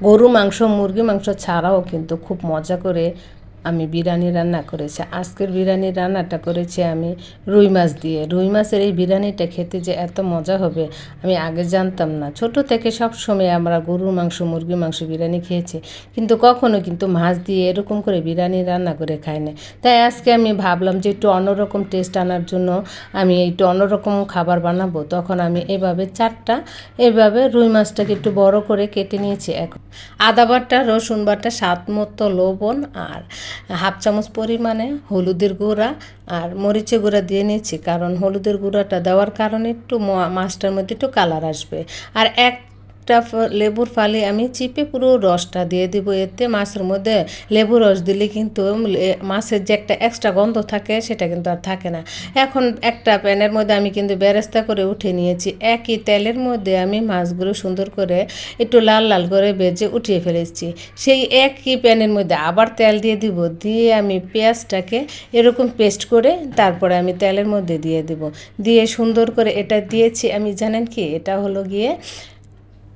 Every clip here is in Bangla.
গরু মাংস মুরগি মাংস ছাড়াও কিন্তু খুব মজা করে আমি বিরিয়ানি রান্না করেছি। আজকের বিরিয়ানি রান্নাটা করেছি আমি রুই মাছ দিয়ে। রুই মাছের এই বিরিয়ানিটা খেতে যে এত মজা হবে, আমি আগে জানতাম না। ছোট থেকে সব সময় আমরা গরুর মাংস মুরগি মাংস বিরিয়ানি খেয়েছি, কিন্তু কখনো কিন্তু মাছ দিয়ে এরকম করে বিরিয়ানি রান্না করে খাই না তাই আজকে আমি ভাবলাম যে একটু অন্যরকম টেস্ট আনার জন্য আমি একটু অন্যরকম খাবার বানাবো। তখন আমি এভাবে চারটা, এভাবে রুই মাছটাকে একটু বড় করে কেটে নিয়েছি। এখন আদা বাটা, রসুন বাটা, স্বাদ মতো লবণ আর হাফ চামচ পরিমাণে হলুদের গুঁড়া আর মরিচের গুঁড়া দিয়ে নিয়েছি কারণ হলুদের গুঁড়াটা দেওয়ার কারণে একটু মাছটার মধ্যে একটু কালার আসবে। আর এক একটা লেবুর ফালি আমি চিপে পুরো রসটা দিয়ে দিব। এতে মাছের মধ্যে লেবু রস দিলে কিন্তু মাছের যে একটা এক্সট্রা গন্ধ থাকে সেটা কিন্তু আর থাকে না। এখন একটা প্যানের মধ্যে আমি কিন্তু বেরেস্তা করে উঠে নিয়েছি। একই তেলের মধ্যে আমি মাছগুলো সুন্দর করে একটু লাল লাল করে ভেজে উঠিয়ে ফেলেছি। সেই একই প্যানের মধ্যে আবার তেল দিয়ে দিব। দিয়ে আমি পেঁয়াজটাকে এরকম পেস্ট করে তারপরে আমি তেলের মধ্যে দিয়ে দিব। দিয়ে সুন্দর করে এটা দিয়েছি। আমি জানেন কি? এটা হলো গিয়ে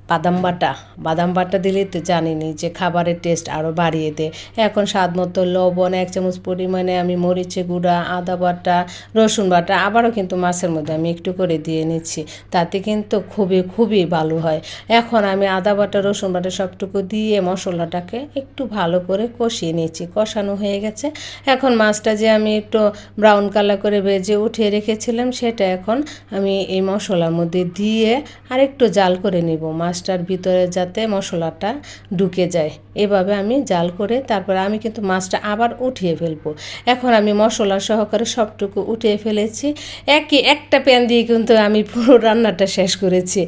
বাদাম বাটা। বাদাম বাটা দিলে তো জানিনি যে খাবারের টেস্ট আরও বাড়িয়ে দেয়। এখন স্বাদ মতো লবণ, এক চামচ পরিমাণে আমি মরিচে গুঁড়া, আদা বাটা, রসুন বাটা আবারও কিন্তু মাছের মধ্যে আমি একটু করে দিয়ে নিচ্ছি। তাতে কিন্তু খুবই খুবই ভালো হয়। এখন আমি আদা বাটা, রসুন বাটা সবটুকু দিয়ে মশলাটাকে একটু ভালো করে কষিয়ে নিচ্ছি। কষানো হয়ে গেছে। এখন মাছটা যে আমি একটু ব্রাউন কালার করে ভেজে উঠিয়ে রেখেছিলাম, সেটা এখন আমি এই মশলার মধ্যে দিয়ে আর একটু জাল করে নিব। মাছটার ভিতরে যাতে মশলাটা ঢুকে যায়। এভাবে আমি জাল করে তারপরে আমি কিন্তু মাছটা আবার উঠিয়ে ফেলব। এখন আমি মশলা সহকারে সবটুকু উঠিয়ে ফেলেছি। একই একটা প্যান দিয়ে কিন্তু আমি পুরো রান্নাটা শেষ করেছি।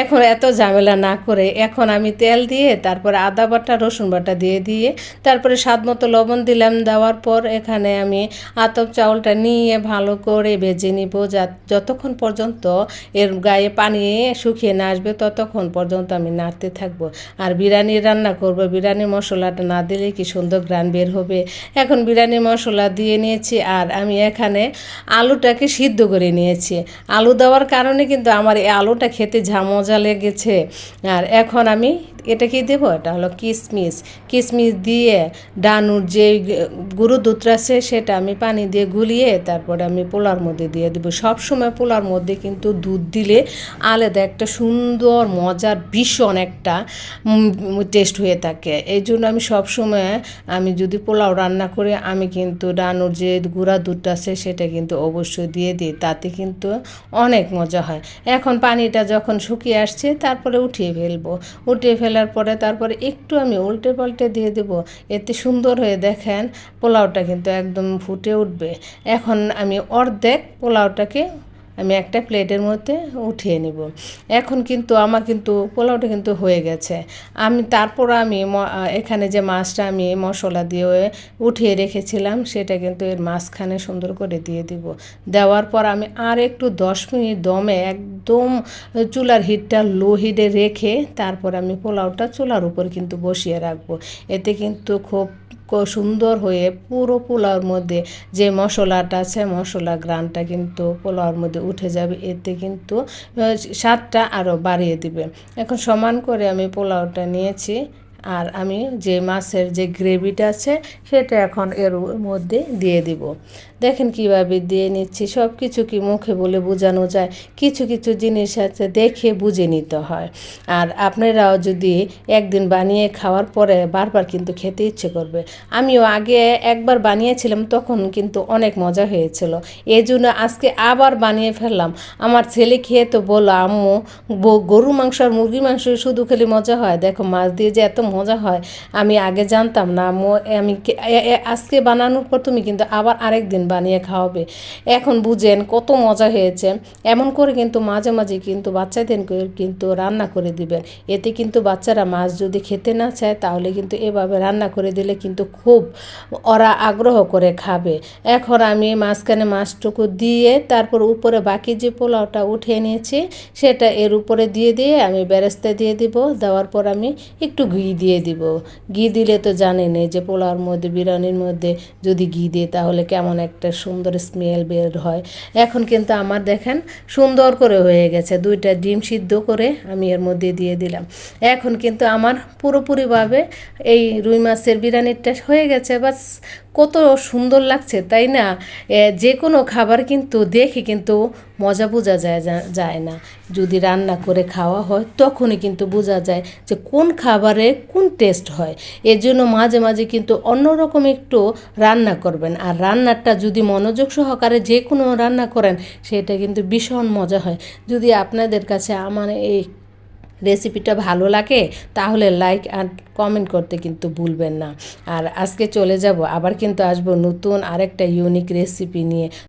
এখন এত ঝামেলা না করে এখন আমি তেল দিয়ে তারপরে আদা বাটা, রসুন বাটা দিয়ে দিয়ে তারপরে স্বাদ মতো লবণ দিলাম। দেওয়ার পর এখানে আমি আতপ চাউলটা নিয়ে ভালো করে ভেজে নিব যতক্ষণ পর্যন্ত এর গায়ে পানি শুকিয়ে না আসবে ততক্ষণ পর্যন্ত আমি নাড়তে থাকব। আর বিরিয়ানি রান্না করব। বিরিয়ানি মশলাটা না দিলে কি সুন্দর গ্রান বের হবে? এখন বিরিয়ানি মশলা দিয়ে নিয়েছি আর আমি এখানে আলুটাকে সিদ্ধ করে নিয়েছি। আলু দেওয়ার কারণে কিন্তু আমার এই আলুটা খেতে ঝামজা লেগেছে। আর এখন আমি এটা কি দেবো? এটা হলো কিশমিশ কিশমিশ দিয়ে ডানুর যে গুঁড়ো দুধটা আছে, সেটা আমি পানি দিয়ে গুলিয়ে তারপরে আমি পোলার মধ্যে দিয়ে দেবো। সবসময় পোলার মধ্যে কিন্তু দুধ দিলে আলাদা একটা সুন্দর, মজার, ভীষণ একটা টেস্ট হয়ে থাকে। এই জন্য আমি সবসময় আমি যদি পোলাও রান্না করে, আমি কিন্তু ডানুর যে গুঁড়া দুধটা আছে, সেটা কিন্তু অবশ্যই দিয়ে দিই। তাতে কিন্তু অনেক মজা হয়। এখন পানিটা যখন শুকিয়ে আসছে, তারপরে উঠিয়ে ফেলব। উঠিয়ে ফেলার পরে তারপরে একটু আমি উল্টে পাল্টে দিয়ে দেব। এতে সুন্দর হয়ে দেখেন, পোলাওটা কিন্তু একদম ফুটে উঠবে। এখন আমি অর্ধেক পোলাওটাকে আমি একটা প্লেটের মধ্যে উঠিয়ে নিব। এখন কিন্তু আমার কিন্তু পোলাওটা কিন্তু হয়ে গেছে। আমি তারপর আমি এখানে যে মাছটা আমি মশলা দিয়ে উঠিয়ে রেখেছিলাম, সেটা কিন্তু এর মাঝখানে সুন্দর করে দিয়ে দিব। দেওয়ার পর আমি আর একটু দশ মিনিট দমে একদম চুলার হিটটা লো হিটে রেখে তারপর আমি পোলাওটা চুলার উপর কিন্তু বসিয়ে রাখব। এতে কিন্তু খুব সুন্দর হয়ে পুরো পোলাওর মধ্যে যে মশলাটা আছে, মশলা গ্রানটা কিন্তু পোলাওর মধ্যে উঠে যাবে। এতে কিন্তু স্বাদটা আরও বাড়িয়ে দিবে। এখন সমান করে আমি পোলাওটা নিয়েছি আর আমি যে মাছের যে গ্রেভিটা আছে, সেটা এখন এর মধ্যে দিয়ে দিব। দেখেন কীভাবে দিয়ে নিচ্ছি সব কিছু কি মুখে বলে বোঝানো যায়? কিছু কিছু জিনিস আছে দেখে বুঝে নিতে হয়। আর আপনারাও যদি একদিন বানিয়ে খাওয়ার পরে বারবার কিন্তু খেতে ইচ্ছে করবে। আমিও আগে একবার বানিয়েছিলাম, তখন কিন্তু অনেক মজা হয়েছিল। এই জন্য আজকে আবার বানিয়ে ফেললাম। আমার ছেলে খেয়ে তো বলল আম্মু গরু মাংস আর মুরগি মাংস শুধু খেলে মজা হয়? দেখো, মাছ দিয়ে যে এত মজা হয়, আমি আগে জানতাম না, আম্মু, আমি আজকে বানানোর পর তুমি কিন্তু আবার আরেক দিন বানিয়ে খাওয়াবে। এখন বুঝেন কত মজা হয়েছে। এমন করে কিন্তু মাঝে মাঝে কিন্তু বাচ্চাদেরকে কিন্তু রান্না করে দিবেন। এতে কিন্তু বাচ্চারা মাছ যদি খেতে না চায় তাহলে কিন্তু এভাবে রান্না করে দিলে কিন্তু খুব ওরা আগ্রহ করে খাবে। এখন আমি মাঝখানে মাছটুকু দিয়ে তারপর উপরে বাকি যে পোলাওটা উঠিয়ে নিয়েছি সেটা এর উপরে দিয়ে দিয়ে আমি বেরেস্তা দিয়ে দিব। দেওয়ার পর আমি একটু ঘি দিয়ে দিব। ঘি দিলে তো জানেনই যে পোলাওর মধ্যে, বিরিয়ানির মধ্যে যদি ঘি দিই তাহলে কেমন একটা সুন্দর স্মেল বের হয়। এখন কিন্তু আমার দেখেন সুন্দর করে হয়ে গেছে। দুইটা ডিম সিদ্ধ করে আমি এর মধ্যে দিয়ে দিলাম। এখন কিন্তু আমার পুরোপুরিভাবে এই রুই মাছের বিরিয়ানিটা হয়ে গেছে। বাস কত সুন্দর লাগছে, তাই না? যে কোনো খাবার কিন্তু দেখে কিন্তু মজা বোঝা যায় যায় না। যদি রান্না করে খাওয়া হয়, তখনই কিন্তু বোঝা যায় যে কোন খাবারে কোন টেস্ট হয়। এর জন্য মাঝে মাঝে কিন্তু অন্যরকম একটু রান্না করবেন। আর রান্নাটা যদি মনোযোগ সহকারে যে কোনো রান্না করেন, সেটা কিন্তু ভীষণ মজা হয়। যদি আপনাদের কাছে আমার এই রেসিপিটা ভালো লাগে, তাহলে লাইক আর কমেন্ট করতে কিন্তু ভুলবেন না। আর আজকে চলে যাব, আবার কিন্তু আসব নতুন আরেকটা ইউনিক রেসিপি নিয়ে।